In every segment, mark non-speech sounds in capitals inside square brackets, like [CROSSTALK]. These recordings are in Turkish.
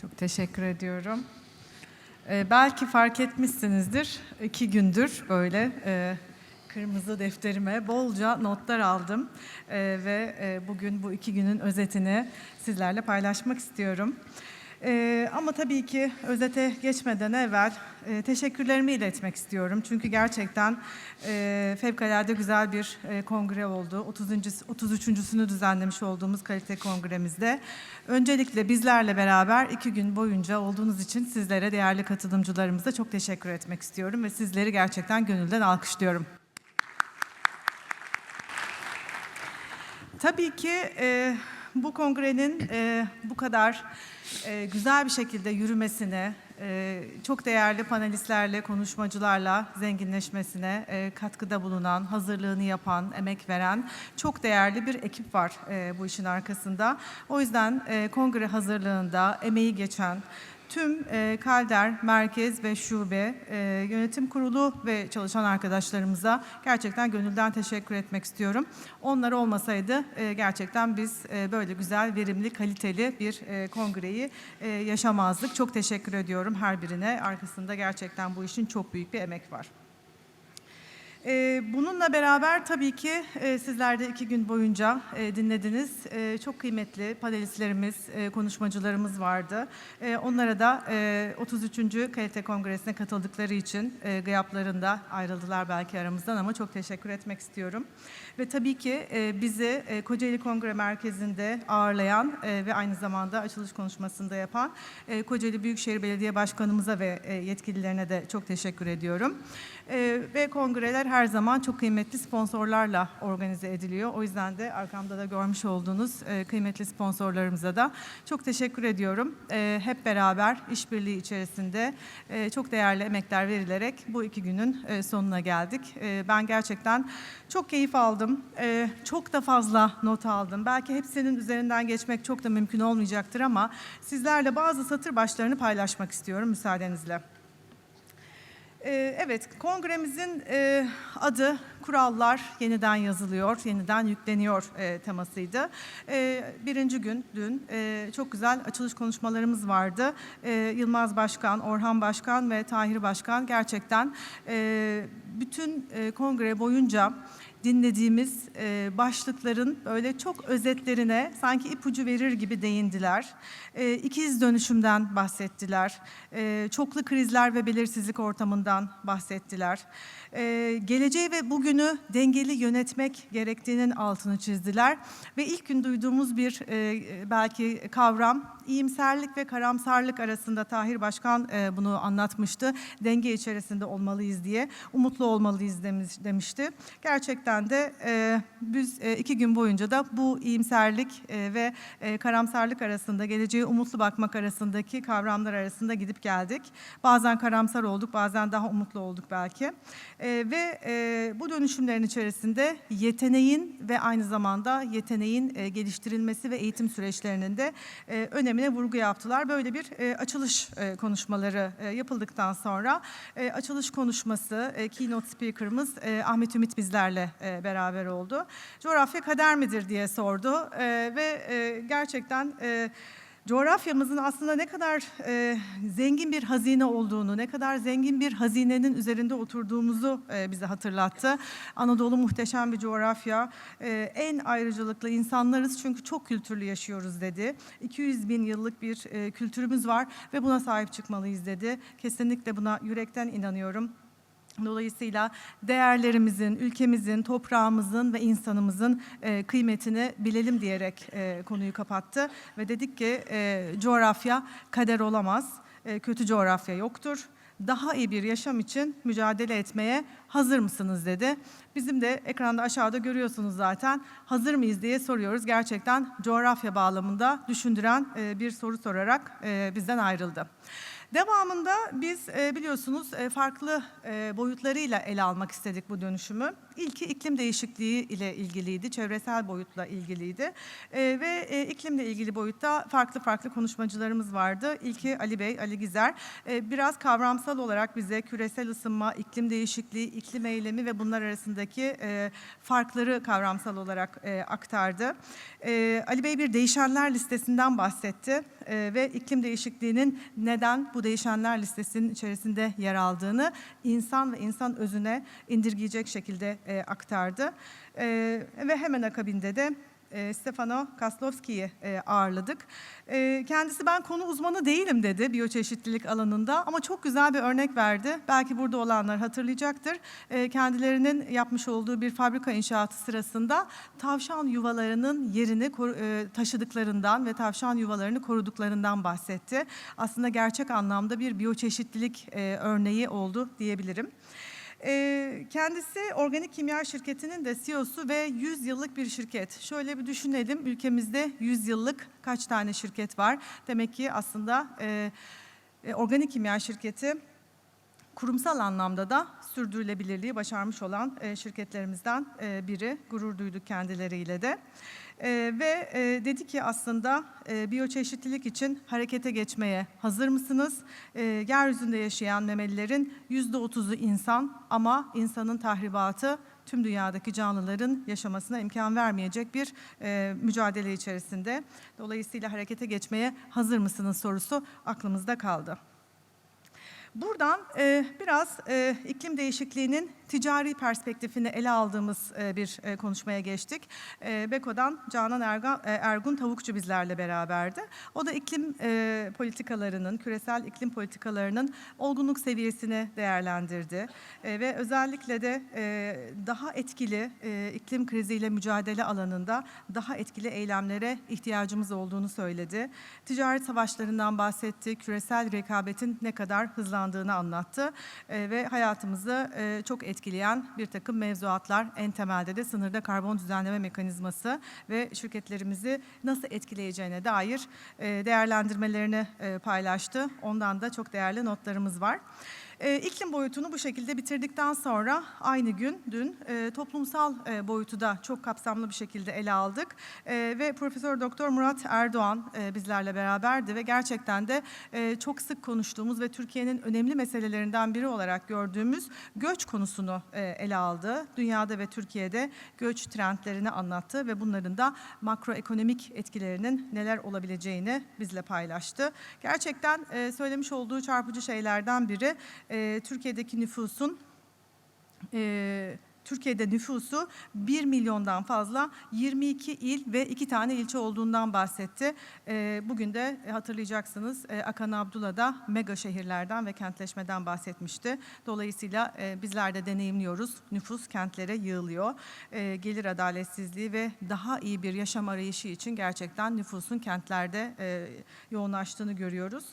Çok teşekkür ediyorum. Ee, belki fark etmişsinizdir, iki gündür böyle e, kırmızı defterime bolca notlar aldım Ee, ve e, bugün bu iki günün özetini sizlerle paylaşmak istiyorum. Ee, ama tabii ki özete geçmeden evvel e, teşekkürlerimi iletmek istiyorum. Çünkü gerçekten e, fevkalade güzel bir e, kongre oldu. 30. 33.sünü düzenlemiş olduğumuz kalite kongremizde. Öncelikle bizlerle beraber iki gün boyunca olduğunuz için sizlere değerli katılımcılarımıza çok teşekkür etmek istiyorum ve sizleri gerçekten gönülden alkışlıyorum. Tabii ki e, bu kongrenin e, bu kadar e, güzel bir şekilde yürümesine, e, çok değerli panelistlerle, konuşmacılarla zenginleşmesine e, katkıda bulunan, hazırlığını yapan, emek veren çok değerli bir ekip var e, bu işin arkasında. O yüzden e, kongre hazırlığında emeği geçen, Tüm e, Kalder, Merkez ve Şube e, Yönetim Kurulu ve çalışan arkadaşlarımıza gerçekten gönülden teşekkür etmek istiyorum. Onlar olmasaydı e, gerçekten biz e, böyle güzel, verimli, kaliteli bir e, kongreyi e, yaşamazdık. Çok teşekkür ediyorum her birine. Arkasında gerçekten bu işin çok büyük bir emek var. Ee, Bununla beraber tabii ki e, sizler de iki gün boyunca e, dinlediniz. E, Çok kıymetli panelistlerimiz, konuşmacılarımız vardı. Onlara da e, 33. Kalite Kongresi'ne katıldıkları için gıyaplarında ayrıldılar belki aramızdan ama çok teşekkür etmek istiyorum. Ve tabii ki e, bizi e, Kocaeli Kongre Merkezi'nde ağırlayan e, ve aynı zamanda açılış konuşmasında yapan Kocaeli Büyükşehir Belediye Başkanımıza ve yetkililerine de çok teşekkür ediyorum. Ve kongreler her zaman çok kıymetli sponsorlarla organize ediliyor. O yüzden de arkamda da görmüş olduğunuz kıymetli sponsorlarımıza da çok teşekkür ediyorum. Hep beraber işbirliği içerisinde çok değerli emekler verilerek bu iki günün sonuna geldik. Ben gerçekten çok keyif aldım. E, Çok da fazla not aldım. Belki hepsinin üzerinden geçmek çok da mümkün olmayacaktır ama sizlerle bazı satır başlarını paylaşmak istiyorum müsaadenizle. Ee, Evet, kongremizin e, adı Kurallar Yeniden Yazılıyor, Yeniden Yükleniyor e, temasıydı. E, birinci gün, dün e, çok güzel açılış konuşmalarımız vardı. E, Yılmaz Başkan, Orhan Başkan ve Tahir Başkan gerçekten e, bütün e, kongre boyunca dinlediğimiz e, başlıkların böyle çok özetlerine sanki ipucu verir gibi değindiler. E, ikiz dönüşümden bahsettiler. E, çoklu krizler ve belirsizlik ortamından bahsettiler. E, geleceği ve bugünü dengeli yönetmek gerektiğinin altını çizdiler. Ve ilk gün duyduğumuz bir belki kavram iyimserlik ve karamsarlık arasında Tahir Başkan bunu anlatmıştı. Denge içerisinde olmalıyız diye, umutlu olmalıyız demiş, demişti. Gerçekten de e, biz e, iki gün boyunca da bu iyimserlik e, ve e, karamsarlık arasında, geleceğe umutlu bakmak arasındaki kavramlar arasında gidip geldik. Bazen karamsar olduk, bazen daha umutlu olduk belki. E, ve e, bu dönüşümlerin içerisinde yeteneğin ve aynı zamanda yeteneğin e, geliştirilmesi ve eğitim süreçlerinin de e, önemine vurgu yaptılar. Böyle bir e, açılış e, konuşmaları e, yapıldıktan sonra e, açılış konuşması, e, keynote speaker'ımız e, Ahmet Ümit bizlerle e, beraber oldu. Coğrafya kader midir diye sordu e, ve e, gerçekten... E, coğrafyamızın aslında ne kadar e, zengin bir hazine olduğunu, ne kadar zengin bir hazinenin üzerinde oturduğumuzu e, bize hatırlattı. Anadolu muhteşem bir coğrafya. E, en ayrıcalıklı insanlarız çünkü çok kültürlü yaşıyoruz dedi. 200 bin yıllık bir e, kültürümüz var ve buna sahip çıkmalıyız dedi. Kesinlikle buna yürekten inanıyorum. Dolayısıyla değerlerimizin, ülkemizin, toprağımızın ve insanımızın e, kıymetini bilelim diyerek e, konuyu kapattı ve dedik ki e, coğrafya kader olamaz, e, kötü coğrafya yoktur. Daha iyi bir yaşam için mücadele etmeye hazır mısınız dedi. Bizim de ekranda aşağıda görüyorsunuz zaten hazır mıyız diye soruyoruz. Gerçekten coğrafya bağlamında düşündüren e, bir soru sorarak e, bizden ayrıldı. Devamında biz e, biliyorsunuz e, farklı e, boyutlarıyla ele almak istedik bu dönüşümü. İlki iklim değişikliği ile ilgiliydi, çevresel boyutla ilgiliydi E, ve e, iklimle ilgili boyutta farklı farklı konuşmacılarımız vardı. İlki Ali Bey, Ali Gizer. E, biraz kavramsal olarak bize küresel ısınma, iklim değişikliği, iklim eylemi ve bunlar arasındaki e, farkları kavramsal olarak e, aktardı. E, Ali Bey bir değişenler listesinden bahsetti e, ve iklim değişikliğinin neden bu değişenler listesinin içerisinde yer aldığını insan ve insan özüne indirgeyecek şekilde e, aktardı. E, ve hemen akabinde de e, Stefano Kaslovski'yi e, ağırladık. E, kendisi ben konu uzmanı değilim dedi biyoçeşitlilik alanında ama çok güzel bir örnek verdi. Belki burada olanlar hatırlayacaktır. E, kendilerinin yapmış olduğu bir fabrika inşaatı sırasında tavşan yuvalarının yerini e, taşıdıklarından ve tavşan yuvalarını koruduklarından bahsetti. Aslında gerçek anlamda bir biyoçeşitlilik e, örneği oldu diyebilirim. Ee, kendisi organik kimya şirketinin de CEO'su ve 100 yıllık bir şirket. Şöyle bir düşünelim ülkemizde 100 yıllık kaç tane şirket var? Demek ki aslında e, e, organik kimya şirketi kurumsal anlamda da sürdürülebilirliği başarmış olan e, şirketlerimizden biri. Gurur duyduk kendileriyle de. E, ve e, dedi ki aslında e, biyoçeşitlilik için harekete geçmeye hazır mısınız? E, yeryüzünde yaşayan memelilerin yüzde otuzu insan ama insanın tahribatı tüm dünyadaki canlıların yaşamasına imkan vermeyecek bir e, mücadele içerisinde. Dolayısıyla harekete geçmeye hazır mısınız sorusu aklımızda kaldı. Buradan e, biraz e, iklim değişikliğinin ticari perspektifini ele aldığımız e, bir e, konuşmaya geçtik. E, Beko'dan Canan Erga, e, Ergun Tavukçu bizlerle beraberdi. O da iklim e, politikalarının, küresel iklim politikalarının olgunluk seviyesini değerlendirdi. E, ve özellikle de e, daha etkili e, iklim kriziyle mücadele alanında daha etkili eylemlere ihtiyacımız olduğunu söyledi. Ticaret savaşlarından bahsetti, küresel rekabetin ne kadar hızlandığını anlattı E, ve hayatımızı e, çok etkileyen bir takım mevzuatlar, en temelde de sınırda karbon düzenleme mekanizması ve şirketlerimizi nasıl etkileyeceğine dair e, değerlendirmelerini e, paylaştı. Ondan da çok değerli notlarımız var. E, iklim boyutunu bu şekilde bitirdikten sonra aynı gün dün e, toplumsal e, boyutu da çok kapsamlı bir şekilde ele aldık E, ve Profesör Doktor Murat Erdoğan e, bizlerle beraberdi ve gerçekten de e, çok sık konuştuğumuz ve Türkiye'nin önemli meselelerinden biri olarak gördüğümüz göç konusunu e, ele aldı. Dünyada ve Türkiye'de göç trendlerini anlattı ve bunların da makroekonomik etkilerinin neler olabileceğini bizle paylaştı. Gerçekten e, söylemiş olduğu çarpıcı şeylerden biri e, Türkiye'deki nüfusun e, Türkiye'de nüfusu 1 milyondan fazla 22 il ve 2 tane ilçe olduğundan bahsetti. E, bugün de hatırlayacaksınız e, Akan Abdullah da mega şehirlerden ve kentleşmeden bahsetmişti. Dolayısıyla e, bizler de deneyimliyoruz. Nüfus kentlere yığılıyor. E, gelir adaletsizliği ve daha iyi bir yaşam arayışı için gerçekten nüfusun kentlerde e, yoğunlaştığını görüyoruz.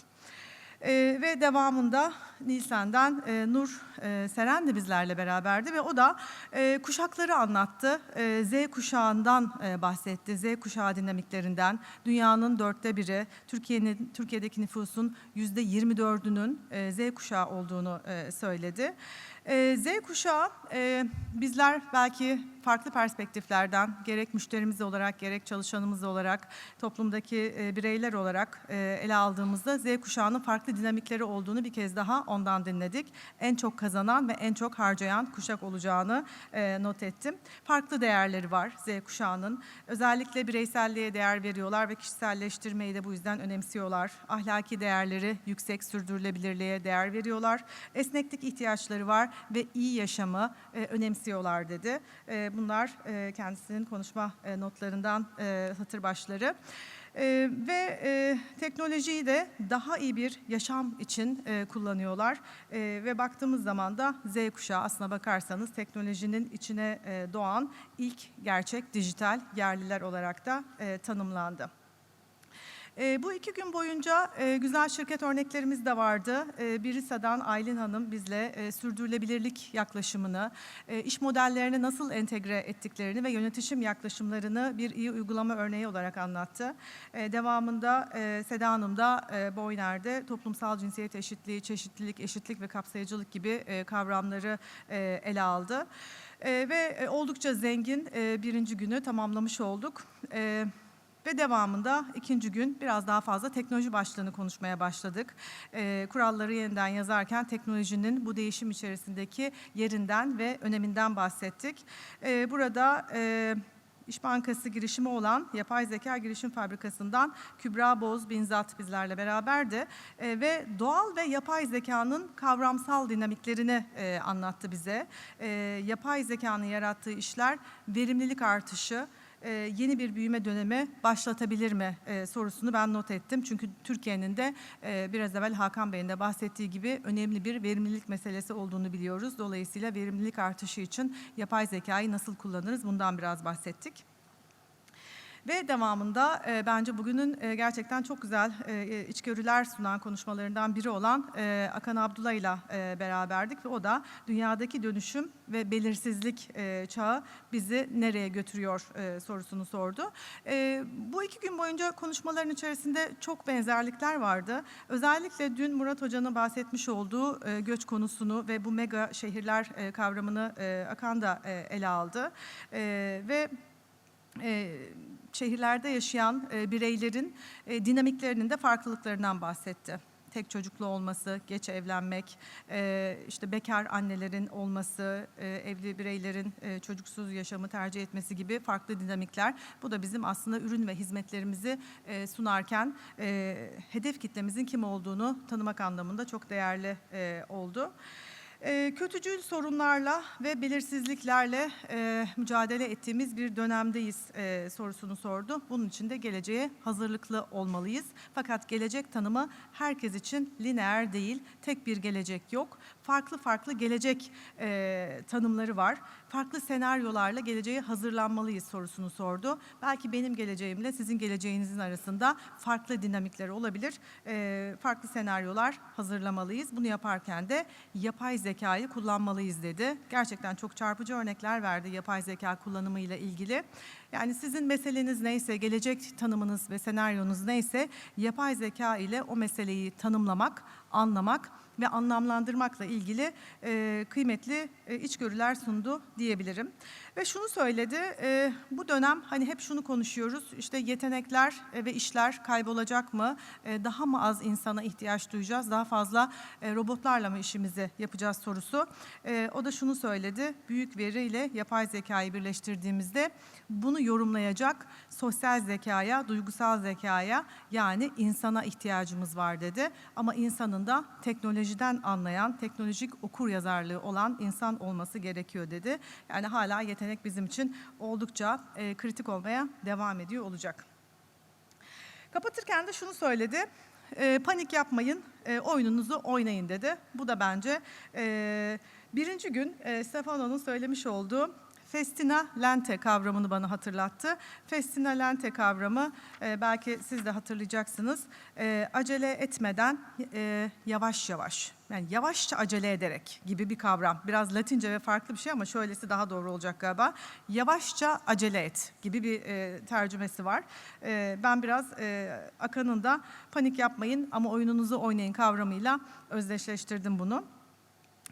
Ee, ve devamında Nisan'dan e, Nur e, Seren de bizlerle beraberdi ve o da e, kuşakları anlattı. E, Z kuşağından e, bahsetti. Z kuşağı dinamiklerinden. Dünyanın dörtte biri, Türkiye'nin Türkiye'deki nüfusun yüzde 24'ünün e, Z kuşağı olduğunu e, söyledi. E, Z kuşağı e, bizler belki farklı perspektiflerden gerek müşterimiz olarak gerek çalışanımız olarak toplumdaki e, bireyler olarak e, ele aldığımızda Z kuşağının farklı dinamikleri olduğunu bir kez daha ondan dinledik. En çok kazanan ve en çok harcayan kuşak olacağını e, not ettim. Farklı değerleri var Z kuşağının. Özellikle bireyselliğe değer veriyorlar ve kişiselleştirmeyi de bu yüzden önemsiyorlar. Ahlaki değerleri yüksek sürdürülebilirliğe değer veriyorlar. Esneklik ihtiyaçları var ve iyi yaşamı önemsiyorlar dedi. Bunlar e, kendisinin konuşma e, notlarından e, hatır başları. E, ve e, teknolojiyi de daha iyi bir yaşam için e, kullanıyorlar. E, ve baktığımız zaman da Z kuşağı aslına bakarsanız teknolojinin içine e, doğan ilk gerçek dijital yerliler olarak da e, tanımlandı. E, bu iki gün boyunca e, güzel şirket örneklerimiz de vardı. E, Birisa'dan Aylin Hanım bizle e, sürdürülebilirlik yaklaşımını, e, iş modellerine nasıl entegre ettiklerini ve yönetişim yaklaşımlarını bir iyi uygulama örneği olarak anlattı. E, devamında e, Seda Hanım da e, Boyner'de toplumsal cinsiyet eşitliği, çeşitlilik, eşitlik ve kapsayıcılık gibi e, kavramları e, ele aldı. E, ve e, oldukça zengin e, birinci günü tamamlamış olduk. E, Ve devamında ikinci gün biraz daha fazla teknoloji başlığını konuşmaya başladık. Ee, kuralları yeniden yazarken teknolojinin bu değişim içerisindeki yerinden ve öneminden bahsettik. Ee, burada... E, İş Bankası girişimi olan Yapay Zeka Girişim Fabrikası'ndan Kübra Boz Binzat bizlerle beraberdi. E, ve doğal ve yapay zekanın kavramsal dinamiklerini e, anlattı bize. E, yapay zekanın yarattığı işler verimlilik artışı, e, yeni bir büyüme dönemi başlatabilir mi e, sorusunu ben not ettim. Çünkü Türkiye'nin de e, biraz evvel Hakan Bey'in de bahsettiği gibi önemli bir verimlilik meselesi olduğunu biliyoruz. Dolayısıyla verimlilik artışı için yapay zekayı nasıl kullanırız bundan biraz bahsettik. Ve devamında e, bence bugünün e, gerçekten çok güzel e, içgörüler sunan konuşmalarından biri olan e, Akan Abdullah ile e, beraberdik ve o da dünyadaki dönüşüm ve belirsizlik e, çağı bizi nereye götürüyor e, sorusunu sordu. E, bu iki gün boyunca konuşmaların içerisinde çok benzerlikler vardı. Özellikle dün Murat Hoca'nın bahsetmiş olduğu e, göç konusunu ve bu mega şehirler e, kavramını e, Akan da e, ele aldı. E, ve e, şehirlerde yaşayan e, bireylerin e, dinamiklerinin de farklılıklarından bahsetti. Tek çocuklu olması, geç evlenmek, e, işte bekar annelerin olması, e, evli bireylerin e, çocuksuz yaşamı tercih etmesi gibi farklı dinamikler. Bu da bizim aslında ürün ve hizmetlerimizi e, sunarken e, hedef kitlemizin kim olduğunu tanımak anlamında çok değerli e, oldu. E, kötücül sorunlarla ve belirsizliklerle e, mücadele ettiğimiz bir dönemdeyiz e, sorusunu sordu. Bunun için de geleceğe hazırlıklı olmalıyız. Fakat gelecek tanımı herkes için lineer değil, tek bir gelecek yok. Farklı farklı gelecek e, tanımları var. Farklı senaryolarla geleceğe hazırlanmalıyız sorusunu sordu. Belki benim geleceğimle sizin geleceğinizin arasında farklı dinamikler olabilir. E, farklı senaryolar hazırlamalıyız. Bunu yaparken de yapay zekayı kullanmalıyız dedi. Gerçekten çok çarpıcı örnekler verdi yapay zeka kullanımıyla ilgili. Yani sizin meseleniz neyse, gelecek tanımınız ve senaryonuz neyse yapay zeka ile o meseleyi tanımlamak, anlamak ve anlamlandırmakla ilgili e, kıymetli e, içgörüler sundu diyebilirim. Ve şunu söyledi, e, bu dönem hani hep şunu konuşuyoruz, işte yetenekler e, ve işler kaybolacak mı? E, daha mı az insana ihtiyaç duyacağız? Daha fazla e, robotlarla mı işimizi yapacağız sorusu. E, o da şunu söyledi, büyük veri ile yapay zekayı birleştirdiğimizde bunu yorumlayacak sosyal zekaya, duygusal zekaya yani insana ihtiyacımız var dedi. Ama insanın da teknolojiden anlayan, teknolojik okur yazarlığı olan insan olması gerekiyor dedi. Yani hala yetenek bizim için oldukça e, kritik olmaya devam ediyor olacak. Kapatırken de şunu söyledi. E, panik yapmayın, e, oyununuzu oynayın dedi. Bu da bence e, birinci gün e, Stefano'nun söylemiş olduğu Festina lente kavramını bana hatırlattı. Festina lente kavramı e, belki siz de hatırlayacaksınız. E, acele etmeden e, yavaş yavaş yani yavaşça acele ederek gibi bir kavram. Biraz Latince ve farklı bir şey ama şöylesi daha doğru olacak galiba. Yavaşça acele et gibi bir e, tercümesi var. E, ben biraz e, Akan'ın da panik yapmayın ama oyununuzu oynayın kavramıyla özdeşleştirdim bunu.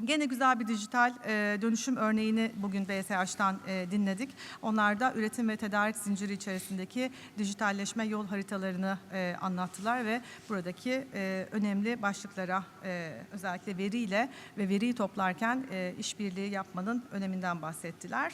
Gene güzel bir dijital e, dönüşüm örneğini bugün BSH'tan e, dinledik. Onlar da üretim ve tedarik zinciri içerisindeki dijitalleşme yol haritalarını e, anlattılar ve buradaki e, önemli başlıklara e, özellikle veriyle ve veriyi toplarken e, işbirliği yapmanın öneminden bahsettiler.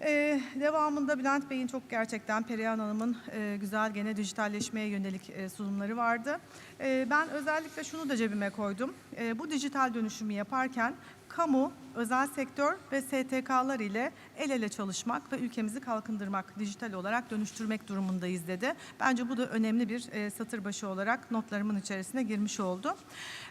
Ee, devamında Bülent Bey'in çok gerçekten Perihan Hanım'ın e, güzel gene dijitalleşmeye yönelik e, sunumları vardı. E, ben özellikle şunu da cebime koydum. E, bu dijital dönüşümü yaparken kamu, özel sektör ve STK'lar ile el ele çalışmak ve ülkemizi kalkındırmak, dijital olarak dönüştürmek durumundayız dedi. Bence bu da önemli bir e, satır başı olarak notlarımın içerisine girmiş oldu.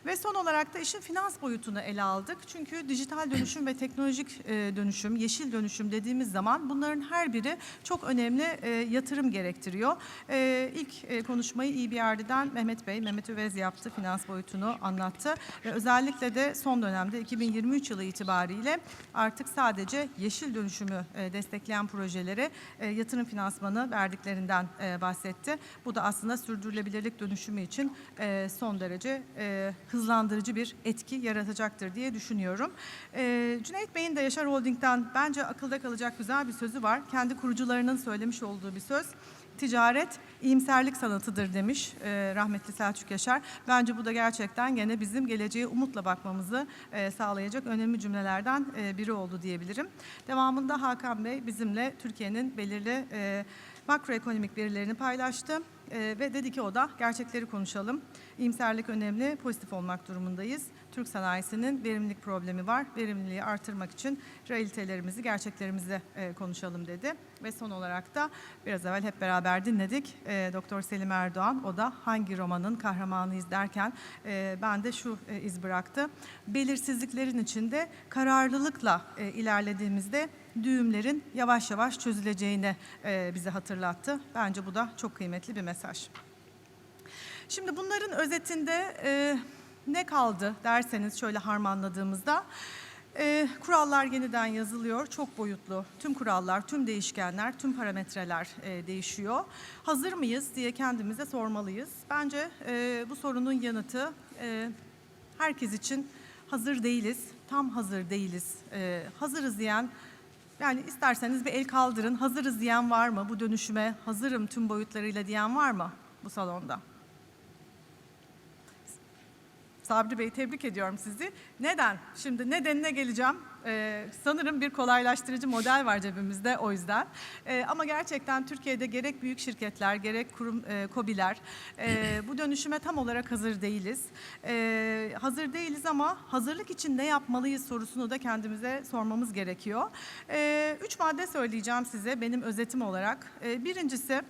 Ve son olarak da işin finans boyutunu ele aldık. Çünkü dijital dönüşüm ve teknolojik e, dönüşüm, yeşil dönüşüm dediğimiz zaman bunların her biri çok önemli e, yatırım gerektiriyor. E, ilk e, konuşmayı EBRD'den Mehmet Bey, Mehmet Övez yaptı, finans boyutunu anlattı. Ve özellikle de son dönemde 2023 yılı itibariyle artık sadece yeşil dönüşümü e, destekleyen projelere e, yatırım finansmanı verdiklerinden e, bahsetti. Bu da aslında sürdürülebilirlik dönüşümü için son derece hızlandırıcı bir etki yaratacaktır diye düşünüyorum. Cüneyt Bey'in de Yaşar Holding'den bence akılda kalacak güzel bir sözü var. Kendi kurucularının söylemiş olduğu bir söz. Ticaret iyimserlik sanatıdır demiş e, rahmetli Selçuk Yaşar. Bence bu da gerçekten gene bizim geleceğe umutla bakmamızı e, sağlayacak önemli cümlelerden e, biri oldu diyebilirim. Devamında Hakan Bey bizimle Türkiye'nin belirli e, makroekonomik verilerini paylaştı. E, ve dedi ki o da gerçekleri konuşalım. İyimserlik önemli, pozitif olmak durumundayız. Türk sanayisinin verimlilik problemi var. Verimliliği artırmak için realitelerimizi, gerçeklerimizi e, konuşalım dedi. Ve son olarak da biraz evvel hep beraber dinledik. E, Doktor Selim Erdoğan, o da hangi romanın kahramanıyız derken e, ben de şu e, iz bıraktı. Belirsizliklerin içinde kararlılıkla e, ilerlediğimizde düğümlerin yavaş yavaş çözüleceğini e, bize hatırlattı. Bence bu da çok kıymetli bir mesaj. Şimdi bunların özetinde e, ne kaldı derseniz şöyle harmanladığımızda e, kurallar yeniden yazılıyor. Çok boyutlu. Tüm kurallar, tüm değişkenler, tüm parametreler e, değişiyor. Hazır mıyız diye kendimize sormalıyız. Bence e, bu sorunun yanıtı e, herkes için hazır değiliz. Tam hazır değiliz. E, hazırız diyen yani isterseniz bir el kaldırın. Hazırız diyen var mı? Bu dönüşüme hazırım tüm boyutlarıyla diyen var mı bu salonda? Sabri Bey tebrik ediyorum sizi. Neden? Şimdi nedenine geleceğim. Ee, sanırım bir kolaylaştırıcı model var cebimizde o yüzden. Ee, ama gerçekten Türkiye'de gerek büyük şirketler gerek kurum e, KOBİ'ler e, bu dönüşüme tam olarak hazır değiliz. E, hazır değiliz ama hazırlık için ne yapmalıyız sorusunu da kendimize sormamız gerekiyor. E, üç madde söyleyeceğim size benim özetim olarak. E, birincisi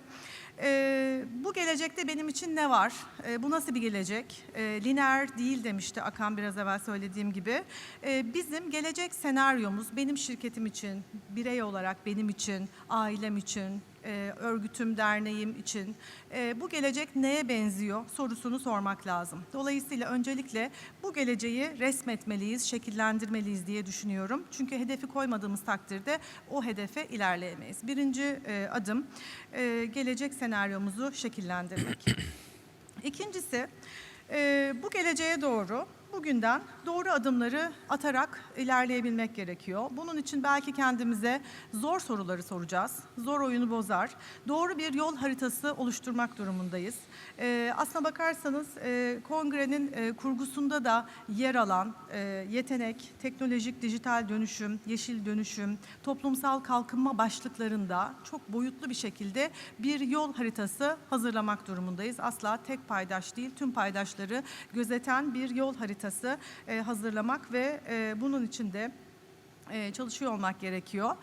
ee, bu gelecekte benim için ne var? Ee, bu nasıl bir gelecek? Ee, lineer değil demişti Akan biraz evvel söylediğim gibi. Ee, bizim gelecek senaryomuz benim şirketim için, birey olarak benim için, ailem için, e, örgütüm, derneğim için e, bu gelecek neye benziyor sorusunu sormak lazım. Dolayısıyla öncelikle bu geleceği resmetmeliyiz, şekillendirmeliyiz diye düşünüyorum. Çünkü hedefi koymadığımız takdirde o hedefe ilerleyemeyiz. Birinci e, adım e, gelecek senaryomuzu şekillendirmek. [CLEARS THROAT] İkincisi e, bu geleceğe doğru bugünden doğru adımları atarak ilerleyebilmek gerekiyor. Bunun için belki kendimize zor soruları soracağız. Zor oyunu bozar. Doğru bir yol haritası oluşturmak durumundayız. Ee, aslına bakarsanız e, kongrenin e, kurgusunda da yer alan e, yetenek, teknolojik dijital dönüşüm, yeşil dönüşüm, toplumsal kalkınma başlıklarında çok boyutlu bir şekilde bir yol haritası hazırlamak durumundayız. Asla tek paydaş değil, tüm paydaşları gözeten bir yol haritası e, hazırlamak ve e, bunun için de çalışıyor olmak gerekiyor.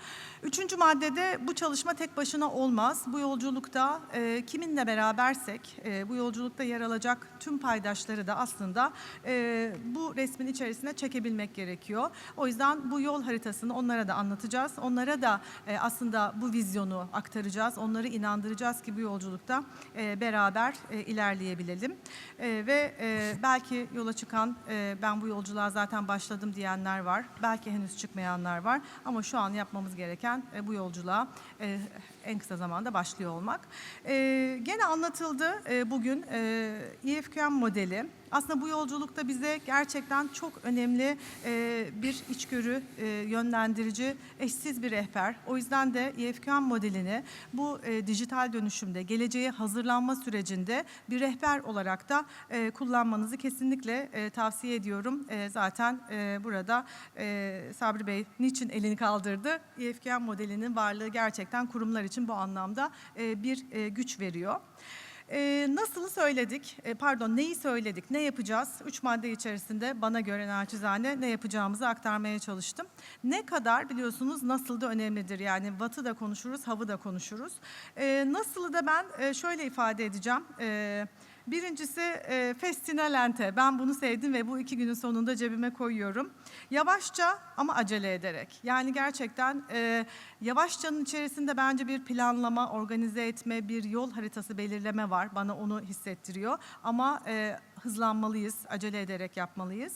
Üçüncü maddede bu çalışma tek başına olmaz. Bu yolculukta e, kiminle berabersek e, bu yolculukta yer alacak tüm paydaşları da aslında e, bu resmin içerisine çekebilmek gerekiyor. O yüzden bu yol haritasını onlara da anlatacağız. Onlara da e, aslında bu vizyonu aktaracağız. Onları inandıracağız ki bu yolculukta e, beraber e, ilerleyebilelim. E, ve e, belki yola çıkan e, ben bu yolculuğa zaten başladım diyenler var. Belki henüz çıkmayanlar var. Ama şu an yapmamız gereken e, bu yolculuğa e, en kısa zamanda başlıyor olmak. E, gene anlatıldı e, bugün e, EFQM modeli. Aslında bu yolculukta bize gerçekten çok önemli e, bir içgörü, e, yönlendirici, eşsiz bir rehber. O yüzden de EFQM modelini bu e, dijital dönüşümde, geleceğe hazırlanma sürecinde bir rehber olarak da e, kullanmanızı kesinlikle e, tavsiye ediyorum. E, zaten e, burada e, Sabri Bey niçin elini kaldırdı? EFQM modelinin varlığı gerçekten kurumlar için bu anlamda e, bir e, güç veriyor. Ee, nasılı söyledik, e, pardon neyi söyledik, ne yapacağız? Üç madde içerisinde bana göre naçizane ne yapacağımızı aktarmaya çalıştım. Ne kadar biliyorsunuz nasıl da önemlidir. Yani what'ı da konuşuruz, how'ı da konuşuruz. Ee, nasılı da ben e, şöyle ifade edeceğim. Ee, Birincisi e, Festina Lente. Ben bunu sevdim ve bu iki günün sonunda cebime koyuyorum. Yavaşça ama acele ederek. Yani gerçekten e, yavaşçanın içerisinde bence bir planlama, organize etme, bir yol haritası belirleme var. Bana onu hissettiriyor. Ama e, hızlanmalıyız, acele ederek yapmalıyız.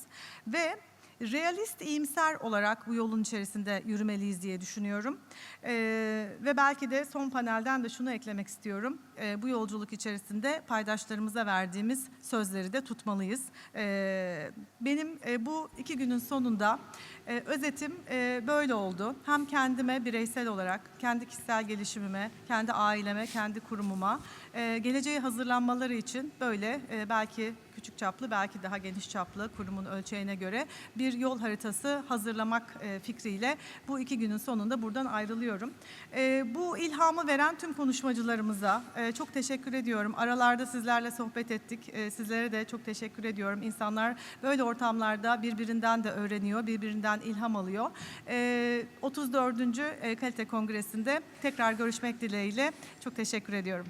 Ve realist, iyimser olarak bu yolun içerisinde yürümeliyiz diye düşünüyorum. Ee, ve belki de son panelden de şunu eklemek istiyorum. Ee, bu yolculuk içerisinde paydaşlarımıza verdiğimiz sözleri de tutmalıyız. Ee, benim e, bu iki günün sonunda e, özetim e, böyle oldu. Hem kendime bireysel olarak, kendi kişisel gelişimime, kendi aileme, kendi kurumuma, e, geleceğe hazırlanmaları için böyle e, belki küçük çaplı, belki daha geniş çaplı kurumun ölçeğine göre bir yol haritası hazırlamak e, fikriyle bu iki günün sonunda buradan ayrılıyorum. E, bu ilhamı veren tüm konuşmacılarımıza e, çok teşekkür ediyorum. Aralarda sizlerle sohbet ettik. Sizlere de çok teşekkür ediyorum. İnsanlar böyle ortamlarda birbirinden de öğreniyor, birbirinden ilham alıyor. E, 34. e, Kalite Kongresi'nde tekrar görüşmek dileğiyle çok teşekkür ediyorum.